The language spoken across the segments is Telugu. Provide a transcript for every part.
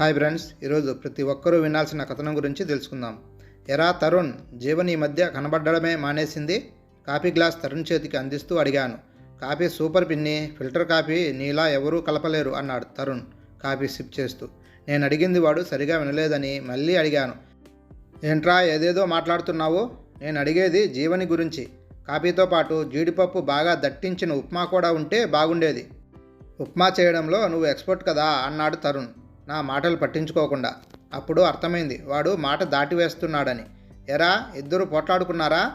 హాయ్ ఫ్రెండ్స్ ఈరోజు ప్రతి ఒక్కరూ వినాల్సిన కథనం గురించి తెలుసుకుందాం. ఎరా తరుణ్ జీవన్ ఈ మధ్య కనబడడమే మానేసింది. కాఫీ గ్లాస్ తరుణ్ చేతికి అందిస్తూ అడిగాను. కాఫీ సూపర్ పిన్ని ఫిల్టర్ కాఫీ నీలా ఎవరూ కలపలేరు అన్నాడు తరుణ్ కాఫీ సిప్ చేస్తూ. నేను అడిగింది వాడు సరిగా వినలేదని మళ్ళీ అడిగాను. ఏంట్రా ఏదేదో మాట్లాడుతున్నావు? నేను అడిగేది జీవని గురించి. కాఫీతో పాటు జీడిపప్పు బాగా దట్టించిన ఉప్మా కూడా ఉంటే బాగుండేది. ఉప్మా చేయడంలో నువ్వు ఎక్స్పర్ట్ కదా అన్నాడు తరుణ్. నా మాటలు పట్టించుకోకుండా. అప్పుడు అర్థమైంది. వాడు మాట దాటివేస్తున్నాడని. ఎరా ఇద్దరు పోట్లాడుకున్నారా?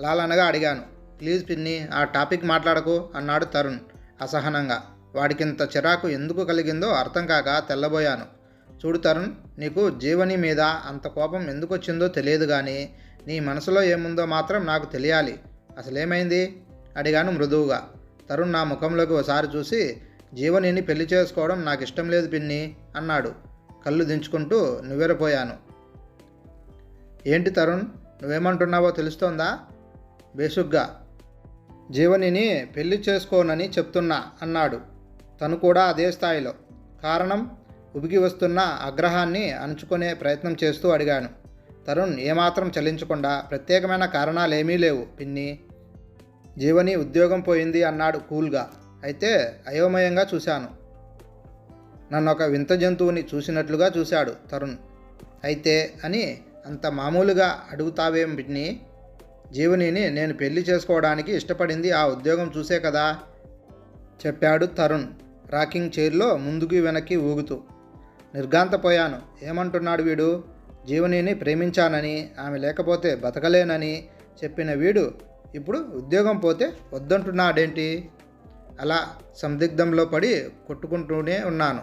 లాలనగా అడిగాను. ప్లీజ్ పిన్ని ఆ టాపిక్ మాట్లాడకు అన్నాడు తరుణ్ అసహనంగా. వాడికింత చిరాకు ఎందుకు కలిగిందో అర్థం కాక తెల్లబోయాను. చూడు తరుణ్ నీకు జీవని మీద అంత కోపం ఎందుకు వచ్చిందో తెలియదు కానీ నీ మనసులో ఏముందో మాత్రం నాకు తెలియాలి. అసలేమైంది? అడిగాను మృదువుగా. తరుణ్ నా ముఖంలోకి ఒకసారి చూసి జీవనిని పెళ్ళి చేసుకోవడం నాకు ఇష్టం లేదు పిన్ని అన్నాడు. కళ్ళు దించుకుంటూ నివ్వెరపోయాను. ఏంటి తరుణ్ నువ్వేమంటున్నావో తెలుస్తోందా? బేసుగ్గా. జీవనిని పెళ్ళి చేసుకోనని చెప్తున్నా అన్నాడు. తను కూడా అదే స్థాయిలో. కారణం? ఉబికి వస్తున్న ఆగ్రహాన్ని అణుచుకునే ప్రయత్నం చేస్తూ అడిగాను. తరుణ్ ఏమాత్రం చలించకుండా ప్రత్యేకమైన కారణాలేమీ లేవు పిన్ని. జీవని ఉద్యోగం పోయింది అన్నాడు కూల్గా. అయితే అయోమయంగా చూశాను. నన్ను ఒక వింత జంతువుని చూసినట్లుగా చూశాడు తరుణ్. అయితే అని అంత మామూలుగా అడుగుతావేం జీవనిని నేను పెళ్ళి చేసుకోవడానికి ఇష్టపడింది ఆ ఉద్యోగం చూసే కదా? చెప్పాడు తరుణ్ రాకింగ్ చైర్లో ముందుకు వెనక్కి ఊగుతూ. నిర్గాంతపోయాను ఏమంటున్నాడు వీడు? జీవనిని ప్రేమించానని ఆమె లేకపోతే బతకలేనని చెప్పిన వీడు ఇప్పుడు ఉద్యోగం పోతే వద్దంటున్నాడేంటి? అలా సందిగ్ధంలో పడి కొట్టుకుంటూనే ఉన్నాను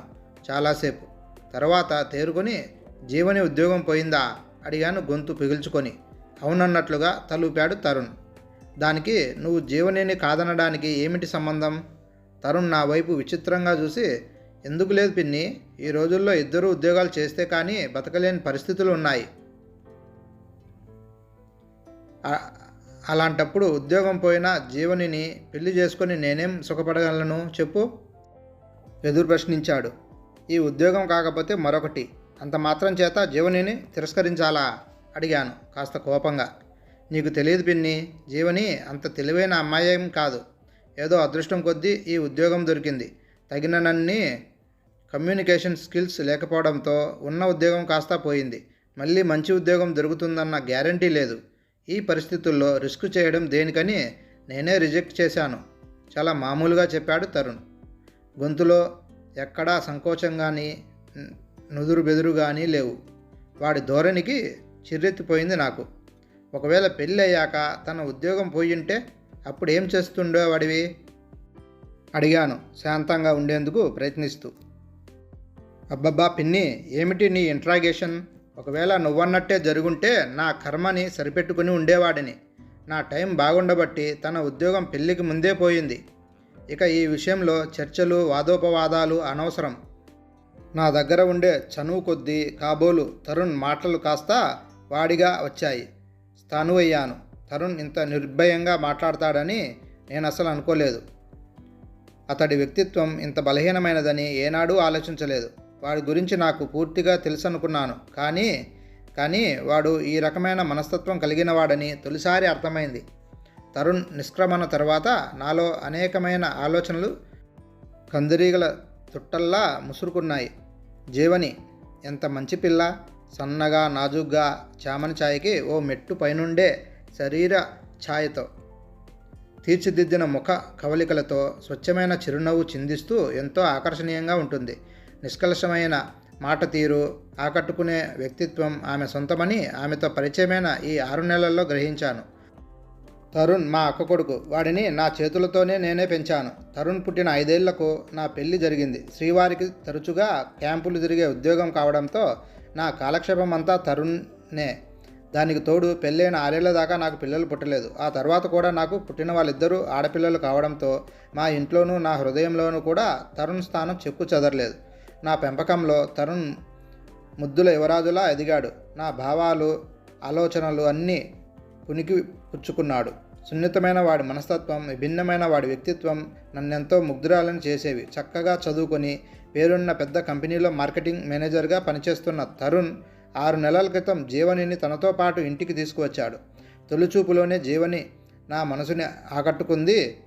చాలాసేపు. తర్వాత తేరుకొని జీవని ఉద్యోగం పోయిందా? అడిగాను గొంతు పిగుల్చుకొని. అవునన్నట్లుగా తలూపాడు తరుణ్. దానికి నువ్వు జీవనేని కాదనడానికి ఏమిటి సంబంధం? తరుణ్ నా వైపు విచిత్రంగా చూసి ఎందుకు లేదు పిన్ని ఈ రోజుల్లో ఇద్దరు ఉద్యోగాలు చేస్తే కానీ బతకలేని పరిస్థితులు ఉన్నాయి. అలాంటప్పుడు ఉద్యోగం పోయిన జీవనిని పెళ్ళి చేసుకొని నేనేం సుఖపడగలను చెప్పు? ఎదురు ప్రశ్నించాడు. ఈ ఉద్యోగం కాకపోతే మరొకటి. అంత మాత్రం చేత జీవనిని తిరస్కరించాలా? అడిగాను కాస్త కోపంగా. నీకు తెలియదు పిన్ని జీవని అంత తెలివైన అమ్మాయేం కాదు. ఏదో అదృష్టం కొద్దీ ఈ ఉద్యోగం దొరికింది. తగినన్ని కమ్యూనికేషన్ స్కిల్స్ లేకపోవడంతో ఉన్న ఉద్యోగం కాస్త పోయింది. మళ్ళీ మంచి ఉద్యోగం దొరుకుతుందన్న గ్యారంటీ లేదు. ఈ పరిస్థితుల్లో రిస్క్ చేయడం దేనికని నేనే రిజెక్ట్ చేశాను. చాలా మామూలుగా చెప్పాడు తరుణ్. గొంతులో ఎక్కడా సంకోచం కానీ నుదురు బెదురు కానీ లేవు. వాడి ధోరణికి చిర్రెత్తిపోయింది నాకు. ఒకవేళ పెళ్ళి అయ్యాక తన ఉద్యోగం పోయింటే అప్పుడు ఏం చేస్తుండో వాడివి? అడిగాను శాంతంగా ఉండేందుకు ప్రయత్నిస్తూ. అబ్బబ్బా పిన్ని ఏమిటి నీ ఇంట్రాగేషన్ ఒకవేళ నువ్వన్నట్టే జరుగుంటే నా కర్మని సరిపెట్టుకుని ఉండేవాడిని. నా టైం బాగుండబట్టి తన ఉద్యోగం పెళ్ళికి ముందే పోయింది. ఇక ఈ విషయంలో చర్చలు వాదోపవాదాలు అనవసరం. నా దగ్గర ఉండే చనువు కొద్దీ కాబోలు తరుణ్ మాటలు కాస్త వాడిగా వచ్చాయి. స్థానువయ్యాను. తరుణ్ ఇంత నిర్భయంగా మాట్లాడతాడని నేను అసలు అనుకోలేదు. అతడి వ్యక్తిత్వం ఇంత బలహీనమైనదని ఏనాడూ ఆలోచించలేదు. వాడి గురించి నాకు పూర్తిగా తెలుసనుకున్నాను. కానీ కానీ వాడు ఈ రకమైన మనస్తత్వం కలిగిన వాడని తొలిసారి అర్థమైంది. తరుణ్ నిష్క్రమణ తర్వాత నాలో అనేకమైన ఆలోచనలు కందిరీగల తుట్టల్లా ముసురుకున్నాయి. జీవని ఎంత మంచి పిల్ల సన్నగా నాజుగ్గా చామని ఛాయకి ఓ మెట్టు పైనుండే శరీర ఛాయతో తీర్చిదిద్దిన ముఖ కవలికలతో స్వచ్ఛమైన చిరునవ్వు చిందిస్తూ ఎంతో ఆకర్షణీయంగా ఉంటుంది. నిష్కలషమైన మాట తీరు ఆకట్టుకునే వ్యక్తిత్వం ఆమె సొంతమని ఆమెతో పరిచయమైన ఈ ఆరు నెలల్లో గ్రహించాను. తరుణ్ మా అక్క కొడుకు వాడిని నా చేతులతోనే నేనే పెంచాను. తరుణ్ పుట్టిన ఐదేళ్ళకు నా పెళ్ళి జరిగింది. శ్రీవారికి తరచుగా క్యాంపులు తిరిగే ఉద్యోగం కావడంతో నా కాలక్షేపం అంతా తరుణ్నే. దానికి తోడు పెళ్ళైన ఆరేళ్ళ దాకా నాకు పిల్లలు పుట్టలేదు. ఆ తర్వాత కూడా నాకు పుట్టిన వాళ్ళిద్దరూ ఆడపిల్లలు కావడంతో మా ఇంట్లోనూ నా హృదయంలోనూ కూడా తరుణ్ స్థానం చెక్కు చెదరలేదు. నా పెంపకంలో తరుణ్ ముద్దుల యువరాజులా ఎదిగాడు. నా భావాలు ఆలోచనలు అన్నీ పునికి పుచ్చుకున్నాడు. సున్నితమైన వాడి మనస్తత్వం విభిన్నమైన వాడి వ్యక్తిత్వం నన్నెంతో ముగ్ధురాలను చేసేవి. చక్కగా చదువుకొని పేరున్న పెద్ద కంపెనీలో మార్కెటింగ్ మేనేజర్గా పనిచేస్తున్న తరుణ్ ఆరు నెలల క్రితం జీవనిని తనతో పాటు ఇంటికి తీసుకువచ్చాడు. తొలిచూపులోనే జీవని నా మనసుని ఆకట్టుకుంది.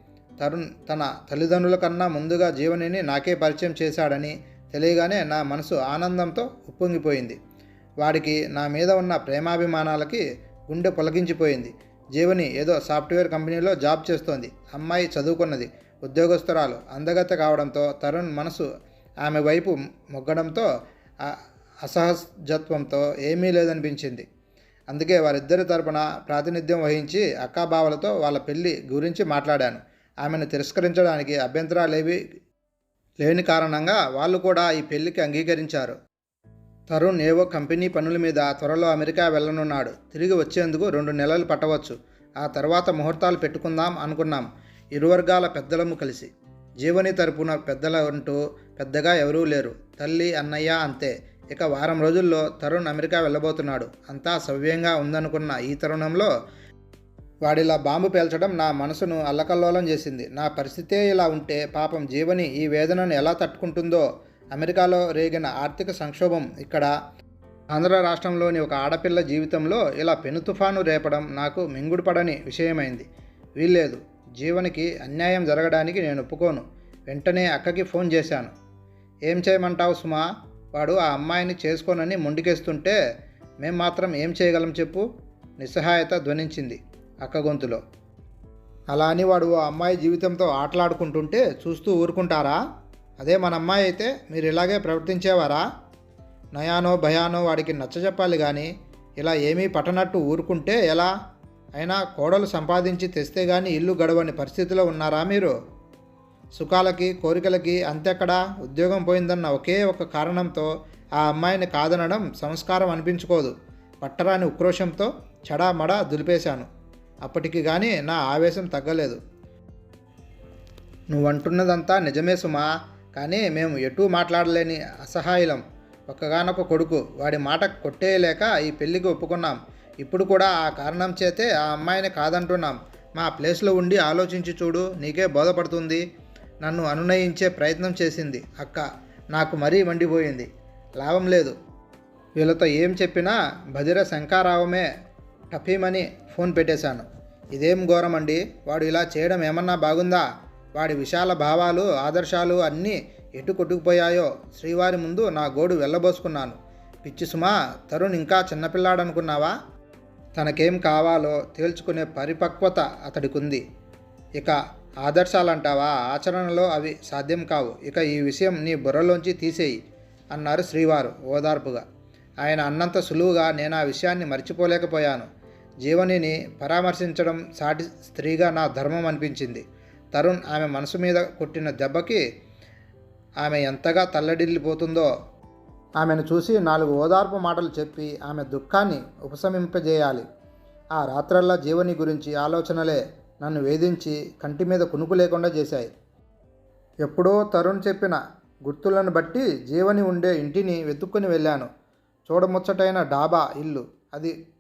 తరుణ్ తన తల్లిదండ్రుల కన్నా ముందుగా జీవనిని నాకే పరిచయం చేశాడని తెలియగానే నా మనసు ఆనందంతో ఉప్పొంగిపోయింది. వాడికి నా మీద ఉన్న ప్రేమాభిమానాలకి గుండె పొలగించిపోయింది. జీవని ఏదో సాఫ్ట్వేర్ కంపెనీలో జాబ్ చేస్తోంది. అమ్మాయి చదువుకున్నది. ఉద్యోగస్తురాలు అందగత కావడంతో తరుణ్ మనసు ఆమె వైపు మొగ్గడంతో అసహజత్వంతో ఏమీ లేదనిపించింది. అందుకే వారిద్దరి తరపున ప్రాతినిధ్యం వహించి అక్కాబావలతో వాళ్ళ పెళ్ళి గురించి మాట్లాడాను. ఆమెను తిరస్కరించడానికి అభ్యంతరాలేవి లేని కారణంగా వాళ్ళు కూడా ఈ పెళ్ళికి అంగీకరించారు. తరుణ్ ఏవో కంపెనీ పనుల మీద త్వరలో అమెరికా వెళ్ళనున్నాడు. తిరిగి వచ్చేందుకు రెండు నెలలు పట్టవచ్చు. ఆ తర్వాత ముహూర్తాలు పెట్టుకుందాం అనుకున్నాం. ఇరు వర్గాల పెద్దలము కలిసి. జీవని తరపున పెద్దల అంటూ పెద్దగా ఎవరూ లేరు. తల్లి అన్నయ్య అంతే. ఇక వారం రోజుల్లో తరుణ్ అమెరికా వెళ్ళబోతున్నాడు. అంతా సవ్యంగా ఉందనుకున్న ఈ తరుణంలో వాడిలా బాంబు పేల్చడం నా మనసును అల్లకల్లోలం చేసింది. నా పరిస్థితే ఇలా ఉంటే పాపం జీవని ఈ వేదనను ఎలా తట్టుకుంటుందో అమెరికాలో రేగిన ఆర్థిక సంక్షోభం ఇక్కడ ఆంధ్ర రాష్ట్రంలోని ఒక ఆడపిల్ల జీవితంలో ఇలా పెను తుఫాను రేపడం నాకు మింగుడుపడని విషయమైంది. వీల్లేదు. జీవనికి అన్యాయం జరగడానికి నేను ఒప్పుకోను. వెంటనే అక్కకి ఫోన్ చేశాను. ఏం చేయమంటావు సుమా? వాడు ఆ అమ్మాయిని చేసుకోనని మొండికేస్తుంటే మేం మాత్రం ఏం చేయగలం చెప్పు? నిస్సహాయత ధ్వనించింది. అక్క గొంతులో. అలా అని వాడు ఆ అమ్మాయి జీవితంతో ఆటలాడుకుంటుంటే చూస్తూ ఊరుకుంటారా? అదే మన అమ్మాయి అయితే మీరు ఇలాగే ప్రవర్తించేవారా? నయానో భయానో వాడికి నచ్చజెప్పాలి కానీ ఇలా ఏమీ పట్టనట్టు ఊరుకుంటే ఎలా? అయినా కోడలు సంపాదించి తెస్తే కానీ ఇల్లు గడవని పరిస్థితిలో ఉన్నారా మీరు? సుఖాలకి కోరికలకి అంతెక్కడా? ఉద్యోగం పోయిందన్న ఒకే ఒక కారణంతో ఆ అమ్మాయిని కాదనడం సంస్కారం అనిపించుకోదు. పట్టరాని ఉక్రోషంతో చెడామడా దులిపేశాను. అప్పటికి కానీ నా ఆవేశం తగ్గలేదు. నువ్వంటున్నదంతా నిజమే సుమా కానీ మేము ఎటూ మాట్లాడలేని అసహాయులం. ఒక్కగానొక కొడుకు వాడి మాట కొట్టేయలేక ఈ పెళ్ళికి ఒప్పుకున్నాం. ఇప్పుడు కూడా ఆ కారణం చేతే ఆ అమ్మాయిని కాదంటున్నాం. మా ప్లేస్లో ఉండి ఆలోచించి చూడు నీకే బోధపడుతుంది. నన్ను అనునయించే ప్రయత్నం చేసింది అక్క. నాకు మరీ మండిపోయింది. లాభం లేదు. వీళ్ళతో ఏం చెప్పినా భదిర శంకారావమే టఫీమని ఫోన్ పెట్టేశాను. ఇదేం ఘోరమండి వాడు ఇలా చేయడం ఏమన్నా బాగుందా? వాడి విశాల భావాలు ఆదర్శాలు అన్నీ ఎటు కొట్టుకుపోయాయో? శ్రీవారి ముందు నా గోడు వెళ్ళబోసుకున్నాను. పిచ్చి సుమా తరుణ్ ఇంకా చిన్నపిల్లాడనుకున్నావా? తనకేం కావాలో తేల్చుకునే పరిపక్వత అతడికుంది. ఇక ఆదర్శాలంటావా? ఆచరణలో అవి సాధ్యం కావు. ఇక ఈ విషయం నీ బుర్రలోంచి తీసేయి అన్నారు శ్రీవారు ఓదార్పుగా. ఆయన అన్నంత సులువుగా నేను ఆ విషయాన్ని మర్చిపోలేకపోయాను. జీవనిని పరామర్శించడం సాటి స్త్రీగా నా ధర్మం అనిపించింది. తరుణ్ ఆమె మనసు మీద కొట్టిన దెబ్బకి ఆమె ఎంతగా తల్లడిల్లిపోతుందో ఆమెను చూసి నాలుగు ఓదార్పు మాటలు చెప్పి ఆమె దుఃఖాన్ని ఉపశమింపజేయాలి. ఆ రాత్రల్లా జీవని గురించి ఆలోచనలే నన్ను వేధించి కంటి మీద కునుకు లేకుండా చేశాయి. ఎప్పుడో తరుణ్ చెప్పిన గుర్తులను బట్టి జీవని ఉండే ఇంటిని వెతుక్కుని వెళ్ళాను. చూడముచ్చటైన డాబా ఇల్లు. అది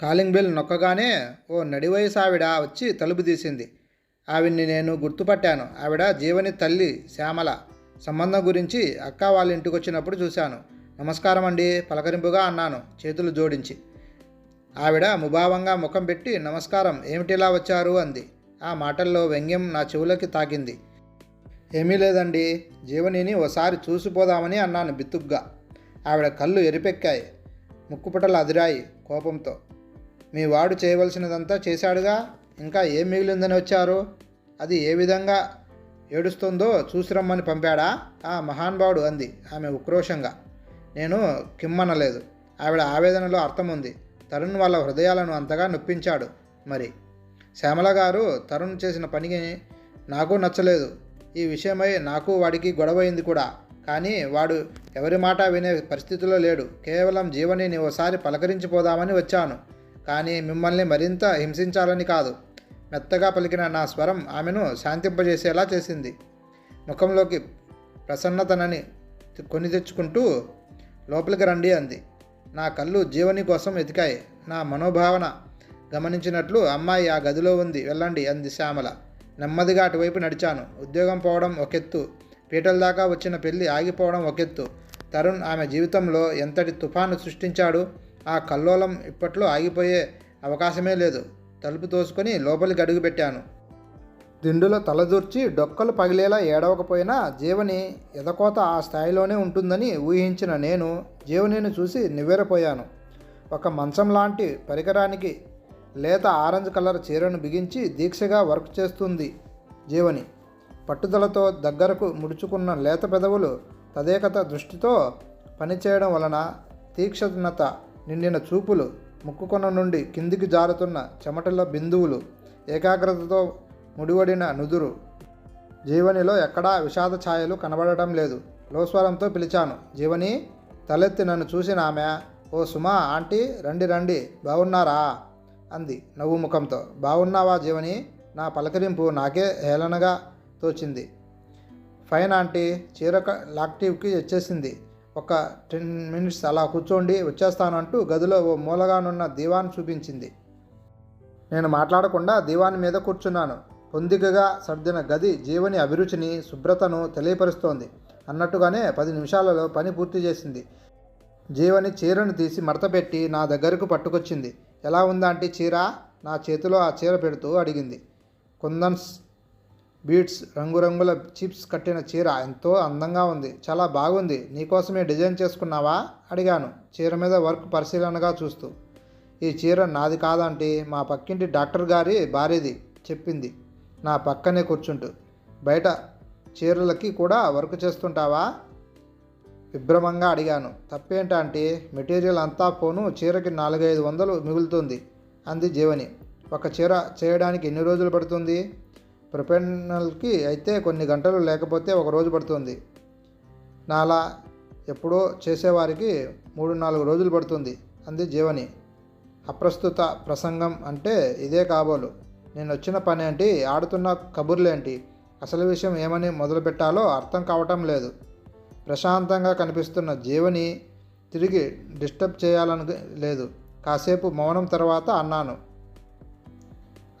కాలింగ్ బెల్ నొక్కగానే ఓ నడివయసు ఆవిడ వచ్చి తలుపు తీసింది. ఆవిడ్ని నేను గుర్తుపట్టాను. ఆవిడ జీవని తల్లి శ్యామల. సంబంధం గురించి అక్క వాళ్ళ ఇంటికి వచ్చినప్పుడు చూశాను. నమస్కారం అండి పలకరింపుగా అన్నాను చేతులు జోడించి. ఆవిడ ముభావంగా ముఖం పెట్టి నమస్కారం ఏమిటిలా వచ్చారు? అంది. ఆ మాటల్లో వ్యంగ్యం నా చెవులకి తాకింది. ఏమీ లేదండి జీవనిని ఓసారి చూసిపోదామని అన్నాను బిత్తుగ్గా. ఆవిడ కళ్ళు ఎరిపెక్కాయి. ముక్కుపుటలు అదిరాయి కోపంతో. మీ వాడు చేయవలసినదంతా చేశాడుగా? ఇంకా ఏం మిగిలిందని వచ్చారు? అది ఏ విధంగా ఏడుస్తుందో చూసిరమ్మని పంపాడా? ఆ మహానుభావుడు అంది ఆమె ఉక్రోషంగా. నేను కిమ్మనలేదు. ఆవిడ ఆవేదనలో అర్థం ఉంది తరుణ్ వాళ్ళ హృదయాలను అంతగా నొప్పించాడు. మరి? శ్యామల గారు తరుణ్ చేసిన పనికి నాకు నచ్చలేదు. ఈ విషయమై నాకు వాడికి గొడవైంది కూడా. కానీ వాడు ఎవరి మాట వినే పరిస్థితిలో లేడు. కేవలం జీవనిని ఓసారి పలకరించిపోదామని వచ్చాను. కానీ మిమ్మల్ని మరింత హింసించాలని కాదు. మెత్తగా పలికిన నా స్వరం ఆమెను శాంతింపజేసేలా చేసింది. ముఖంలోకి ప్రసన్నతనని కొని తెచ్చుకుంటూ లోపలికి రండి అంది. నా కళ్ళు జీవని కోసం వెతికాయి. నా మనోభావన గమనించినట్లు అమ్మాయి ఆ గదిలో ఉంది వెళ్ళండి అంది శ్యామల. నెమ్మదిగా అటువైపు నడిచాను. ఉద్యోగం పోవడం ఒకెత్తు. పీటల దాకా వచ్చిన పెళ్ళి ఆగిపోవడం ఒకెత్తు. తరుణ్ ఆమె జీవితంలో ఎంతటి తుఫాను సృష్టించాడు? ఆ కల్లోలం ఇప్పట్లో ఆగిపోయే అవకాశమే లేదు. తలుపు తోసుకొని లోపలికి అడుగుపెట్టాను దిండులో తలదూర్చి డొక్కలు పగిలేలా ఏడవకపోయినా జీవని ఎదకోత ఆ స్థాయిలోనే ఉంటుందని ఊహించిన నేను జీవనిని చూసి నివ్వెరపోయాను. ఒక మంచం లాంటి పరికరానికి లేత ఆరెంజ్ కలర్ చీరను బిగించి దీక్షగా వర్క్ చేస్తుంది జీవని. పట్టుదలతో దగ్గరకు ముడుచుకున్న లేత పెదవులు తదేకత దృష్టితో పనిచేయడం వలన తీక్షణత నిండిన చూపులు ముక్కుకొన నుండి కిందికి జారుతున్న చెమటల బిందువులు ఏకాగ్రతతో ముడివడిన నుదురు. జీవనిలో ఎక్కడా విషాద ఛాయలు కనబడటం లేదు. లోస్వరంతో పిలిచాను జీవని తలెత్తి నన్ను చూసిన ఆమె. ఓ సుమా ఆంటీ రండి రండి బాగున్నారా అంది నవ్వు ముఖంతో. బాగున్నావా జీవని? నా పలకరింపు నాకే హేళనగా తోచింది. ఫైన్ ఆంటీ చీర లాక్టివ్కి వచ్చేసింది. ఒక టెన్ మినిట్స్ అలా కూర్చోండి వచ్చేస్తానంటూ గదిలో ఓ మూలగానున్న దీవాన్ చూపించింది. నేను మాట్లాడకుండా దీవాన్ మీద కూర్చున్నాను. పొందికగా సర్దిన గది జీవని అభిరుచిని శుభ్రతను తెలియపరుస్తోంది. అన్నట్టుగానే పది నిమిషాలలో పని పూర్తి చేసింది. జీవని చీరను తీసి మడతపెట్టి నా దగ్గరకు పట్టుకొచ్చింది. ఎలా ఉందా అంటే చీర? నా చేతిలో ఆ చీర పెడుతూ అడిగింది. కుందన్స్ బీడ్స్ రంగురంగుల చిప్స్ కట్టిన చీర ఎంతో అందంగా ఉంది. చాలా బాగుంది. నీకోసమే డిజైన్ చేసుకున్నావా? అడిగాను. చీర మీద వర్క్ పరిశీలనగా చూస్తూ. ఈ చీర నాది కాదంటే మా పక్కింటి డాక్టర్ గారి భార్యది చెప్పింది. నా పక్కనే కూర్చుంటూ. బయట చీరలకి కూడా వర్క్ చేస్తుంటావా? విభ్రమంగా అడిగాను. తప్పేంటంటే? మెటీరియల్ అంతా పోను చీరకి నాలుగైదు వందలు మిగులుతుంది అంది జీవని. ఒక చీర చేయడానికి ఎన్ని రోజులు పడుతుంది? ప్రొఫెషనల్కి అయితే కొన్ని గంటలు లేకపోతే ఒక రోజు పడుతుంది. నాలా ఎప్పుడో చేసేవారికి మూడు నాలుగు రోజులు పడుతుంది. అంది జీవని. అప్రస్తుత ప్రసంగం అంటే ఇదే కాబోలు. నేను వచ్చిన పని ఏంటి? ఆడుతున్న కబుర్లేంటి అసలు విషయం ఏమని మొదలుపెట్టాలో అర్థం కావటం లేదు. ప్రశాంతంగా కనిపిస్తున్న జీవని తిరిగి డిస్టర్బ్ చేయాలని లేదు. కాసేపు మౌనం తర్వాత అన్నాను.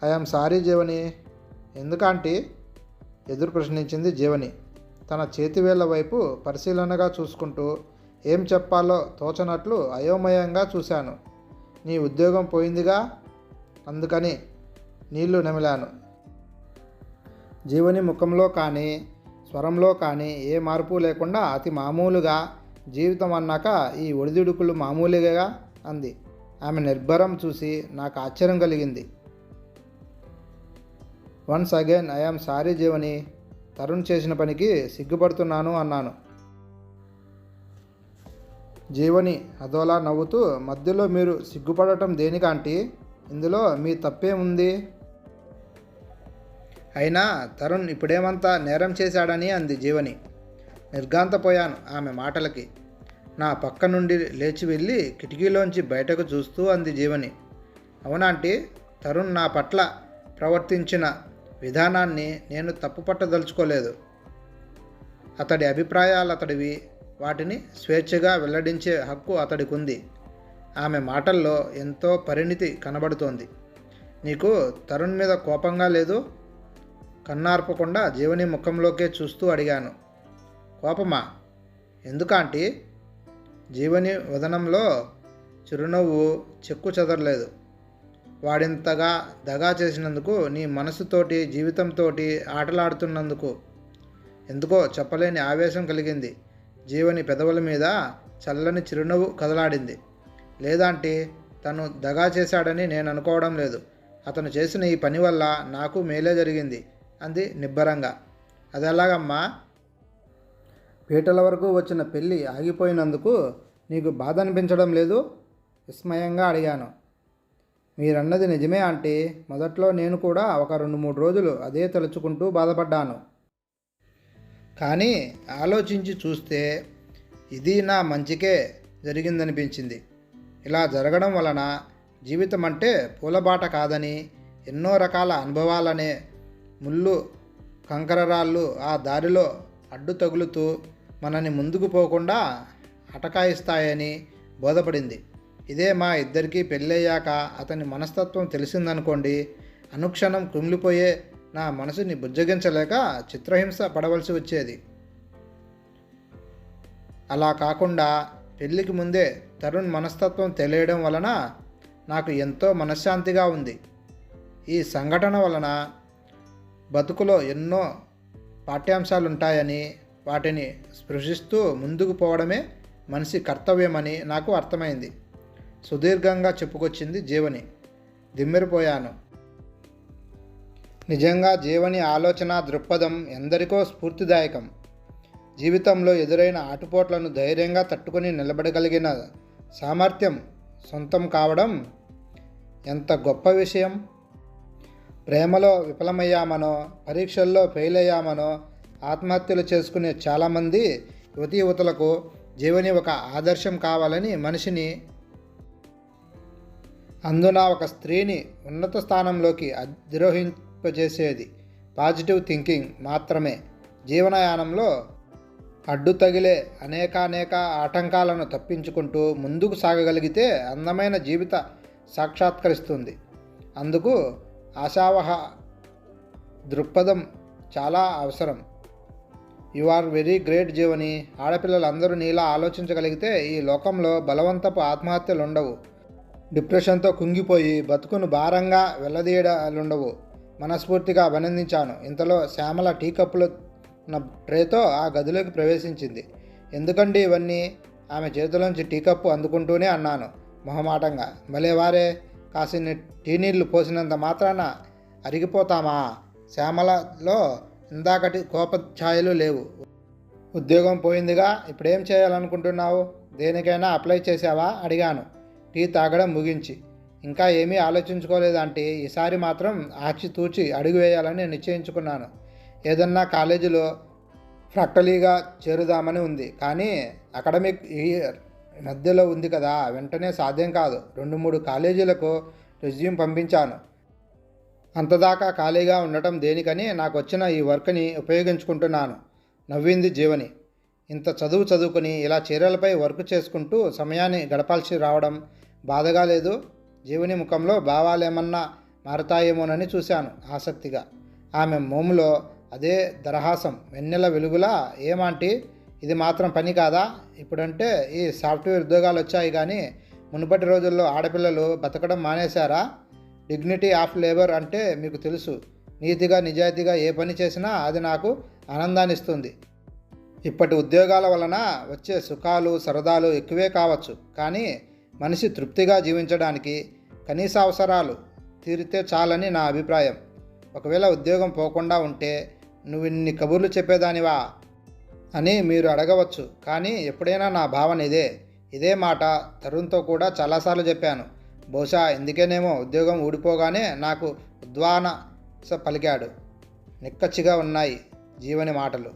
I'm sorry Jeevani. ఎందుకంటే ఎదురు ప్రశ్నించింది జీవని. తన చేతివేళ్ళ వైపు పరిశీలనగా చూసుకుంటూ ఏం చెప్పాలో తోచనట్లు అయోమయంగా చూశాను. నీ ఉద్యోగం పోయిందిగా? అందుకని నీళ్ళు నమిలాను. జీవని ముఖంలో కానీ స్వరంలో కానీ ఏ మార్పు లేకుండా అతి మామూలుగా జీవితం అన్నాక ఈ ఒడిదుడుకులు మామూలుగా? అంది. ఆమె నిర్భరం చూసి నాకు ఆశ్చర్యం కలిగింది. Once again I am sorry Jeevani Tarun చేసిన పనికి సిగ్గుపడుతున్నాను అన్నాను. జీవని అదోలా నవ్వుతూ మధ్యలో మీరు సిగ్గుపడటం దేనికంటే ఇందులో మీ తప్పేముంది? అయినా తరుణ్ ఇప్పుడేమంతా నేరం చేశాడని అంది జీవని. నిర్గాంతపోయాను ఆమె మాటలకి. నా పక్క నుండి లేచి వెళ్ళి కిటికీలోంచి బయటకు చూస్తూ అంది జీవని. అవునాంటి తరుణ్ నా పట్ల ప్రవర్తించిన విధానాన్ని నేను తప్పుపట్టదలుచుకోలేదు. అతడి అభిప్రాయాలు అతడివి వాటిని స్వేచ్ఛగా వెల్లడించే హక్కు అతడికి ఉంది ఆమె మాటల్లో ఎంతో పరిణితి కనబడుతోంది. నీకు తరుణ్ మీద కోపంగా లేదు? కన్నార్పకుండా జీవని ముఖంలోకే చూస్తూ అడిగాను. కోపమా? ఎందుకంటే? జీవని వదనంలో చిరునవ్వు చెక్కు చెదరలేదు వాడింతగా దగా చేసినందుకు నీ మనసుతోటి జీవితంతోటి ఆటలాడుతున్నందుకు. ఎందుకో చెప్పలేని ఆవేశం కలిగింది. జీవని పెదవుల మీద చల్లని చిరునవ్వు కదలాడింది. లేదంటే తను దగా చేశాడని నేను అనుకోవడం లేదు. అతను చేసిన ఈ పని వల్ల నాకు మేలే జరిగింది అంది నిబ్బరంగా. అది ఎలాగమ్మా పీటల వరకు వచ్చిన పెళ్ళి ఆగిపోయినందుకు నీకు బాధ అనిపించడం లేదు? విస్మయంగా అడిగాను. మీరన్నది నిజమే ఆంటీ. మొదట్లో నేను కూడా ఒక రెండు మూడు రోజులు అదే తలుచుకుంటూ బాధపడ్డాను. కానీ ఆలోచించి చూస్తే ఇది నా మంచికే జరిగిందనిపించింది. ఇలా జరగడం వలన జీవితం అంటే పూలబాట కాదని ఎన్నో రకాల అనుభవాలనే ముళ్ళు కంకరరాళ్ళు ఆ దారిలో అడ్డు తగులుతూ మనని ముందుకు పోకుండా అటకాయిస్తాయని బోధపడింది. ఇదే మా ఇద్దరికీ పెళ్ళయ్యాక అతని మనస్తత్వం తెలిసిందనుకోండి అనుక్షణం కుమిలిపోయే నా మనసుని బుజ్జగించలేక చిత్రహింస పడవలసి వచ్చేది. అలా కాకుండా పెళ్ళికి ముందే తరుణ్ మనస్తత్వం తెలియడం వలన నాకు ఎంతో మనశ్శాంతిగా ఉంది. ఈ సంఘటన వలన బతుకులో ఎన్నో పాఠ్యాంశాలు ఉంటాయని వాటిని స్పృశిస్తూ ముందుకు పోవడమే మనిషి కర్తవ్యమని నాకు అర్థమైంది. సుదీర్ఘంగా చెప్పుకొచ్చింది జీవని. దిమ్మెరిపోయాను. నిజంగా జీవని ఆలోచన దృక్పథం ఎందరికో స్ఫూర్తిదాయకం. జీవితంలో ఎదురైన ఆటుపోట్లను ధైర్యంగా తట్టుకొని నిలబడగలిగిన సామర్థ్యం సొంతం కావడం ఎంత గొప్ప విషయం? ప్రేమలో విఫలమయ్యామనో పరీక్షల్లో ఫెయిల్ అయ్యామనో ఆత్మహత్యలు చేసుకునే చాలామంది యువతీ యువతలకు జీవని ఒక ఆదర్శం కావాలని మనిషిని అందున ఒక స్త్రీని ఉన్నత స్థానంలోకి అధిరోహింపజేసేది. పాజిటివ్ థింకింగ్ మాత్రమే. జీవనయానంలో అడ్డు తగిలే అనేకానేక ఆటంకాలను తప్పించుకుంటూ ముందుకు సాగగలిగితే అందమైన జీవిత సాక్షాత్కరిస్తుంది. అందుకు ఆశావహ దృక్పథం చాలా అవసరం. You are very great Jeevani. ఆడపిల్లలందరూ నీలా ఆలోచించగలిగితే ఈ లోకంలో బలవంతపు ఆత్మహత్యలు ఉండవు డిప్రెషన్తో కుంగిపోయి బతుకును భారంగా వెళ్ళదీయడాలుండవు మనస్ఫూర్తిగా అభినందించాను. ఇంతలో శ్యామల టీ కప్పులు ఉన్న ట్రేతో ఆ గదిలోకి ప్రవేశించింది. ఎందుకండి ఇవన్నీ? ఆమె చేతిలోంచి టీ కప్పు అందుకుంటూనే అన్నాను మొహమాటంగా. మలేవారే కాసిన టీ నీళ్ళు పోసినంత మాత్రాన అరిగిపోతామా? శ్యామలలో ఇందాకటి కోపఛాయలు లేవు. ఉద్యోగం పోయిందిగా ఇప్పుడేం చేయాలనుకుంటున్నావు? దేనికైనా అప్లై చేసావా అడిగాను. టీ తాగడం ముగించి. ఇంకా ఏమీ ఆలోచించుకోలేదంటే ఈసారి మాత్రం ఆచితూచి అడుగు వేయాలని నిశ్చయించుకున్నాను. ఏదన్నా కాలేజీలో ఫ్రక్టలీగా చేరుదామని ఉంది. కానీ అకాడమిక్ ఇయర్ మధ్యలో ఉంది కదా వెంటనే సాధ్యం కాదు. రెండు మూడు కాలేజీలకు రెజ్యూమ్ పంపించాను. అంతదాకా ఖాళీగా ఉండటం దేనికని నాకు వచ్చిన ఈ వర్క్ని ఉపయోగించుకుంటున్నాను. నవ్వింది జీవని. ఇంత చదువు చదువుకుని ఇలా చీరలపై వర్క్ చేసుకుంటూ సమయాన్ని గడపాల్సి రావడం బాధగా లేదు. జీవని ముఖంలో భావాలేమన్నా మారతాయేమోనని చూశాను ఆసక్తిగా. ఆమె మోములో అదే దరహాసం వెన్నెల వెలుగులా ఏమాంటి? ఇది మాత్రం పని కాదా? ఇప్పుడంటే ఈ సాఫ్ట్వేర్ ఉద్యోగాలు వచ్చాయి కానీ మునుపటి రోజుల్లో ఆడపిల్లలు బతకడం మానేశారా? డిగ్నిటీ ఆఫ్ లేబర్ అంటే మీకు తెలుసు. నీతిగా నిజాయితీగా ఏ పని చేసినా అది నాకు ఆనందాన్నిస్తుంది. ఇప్పటి ఉద్యోగాల వలన వచ్చే సుఖాలు సరదాలు ఎక్కువే కావచ్చు. కానీ మనిషి తృప్తిగా జీవించడానికి కనీస అవసరాలు తీరితే చాలని నా అభిప్రాయం. ఒకవేళ ఉద్యోగం పోకుండా ఉంటే నువ్వు ఇన్ని కబుర్లు చెప్పేదానివా? అని మీరు అడగవచ్చు. కానీ ఎప్పుడైనా నా భావన ఇదే. ఇదే మాట తరుణ్తో కూడా చాలాసార్లు చెప్పాను. బహుశా ఎందుకేనేమో ఉద్యోగం ఊడిపోగానే నాకు ఉద్వానస పలికాడు. నిక్కచ్చిగా ఉన్నాయి జీవని మాటలు.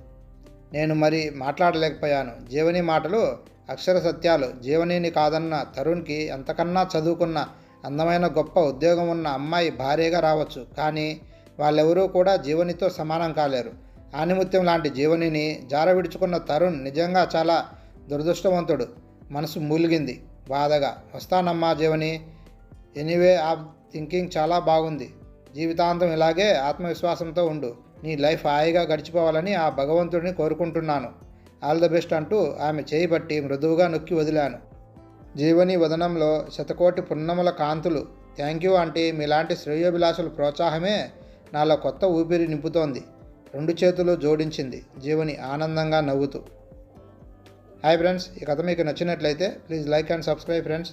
నేను మరి మాట్లాడలేకపోయాను. జీవని మాటలు అక్షర సత్యాలు జీవనీని కాదన్న తరుణ్కి ఎంతకన్నా చదువుకున్న అందమైన గొప్ప ఉద్యోగం ఉన్న అమ్మాయి భార్యగా రావచ్చు. కానీ వాళ్ళెవరూ కూడా జీవనితో సమానం కాలేరు. ఆనిముత్యం లాంటి జీవనిని జార విడుచుకున్న తరుణ్ నిజంగా చాలా దురదృష్టవంతుడు. మనసు మూలిగింది. బాధగా వస్తానమ్మా జీవని. ఎనీవే ఆ థింకింగ్ చాలా బాగుంది. జీవితాంతం ఇలాగే ఆత్మవిశ్వాసంతో ఉండు. నీ లైఫ్ హాయిగా గడిచిపోవాలని ఆ భగవంతుడిని కోరుకుంటున్నాను. ఆల్ ద బెస్ట్ అంటూ ఆమె చేయిబట్టి మృదువుగా నొక్కి వదిలాను. జీవని వదనంలో శతకోటి పున్నముల కాంతులు. థ్యాంక్ యూ అంటే మీలాంటి శ్రేయోభిలాషుల ప్రోత్సాహమే నాలో కొత్త ఊపిరి నింపుతోంది. రెండు చేతులు జోడించింది. జీవని ఆనందంగా నవ్వుతూ. హాయ్ ఫ్రెండ్స్ ఈ కథ మీకు నచ్చినట్లయితే please like and subscribe friends.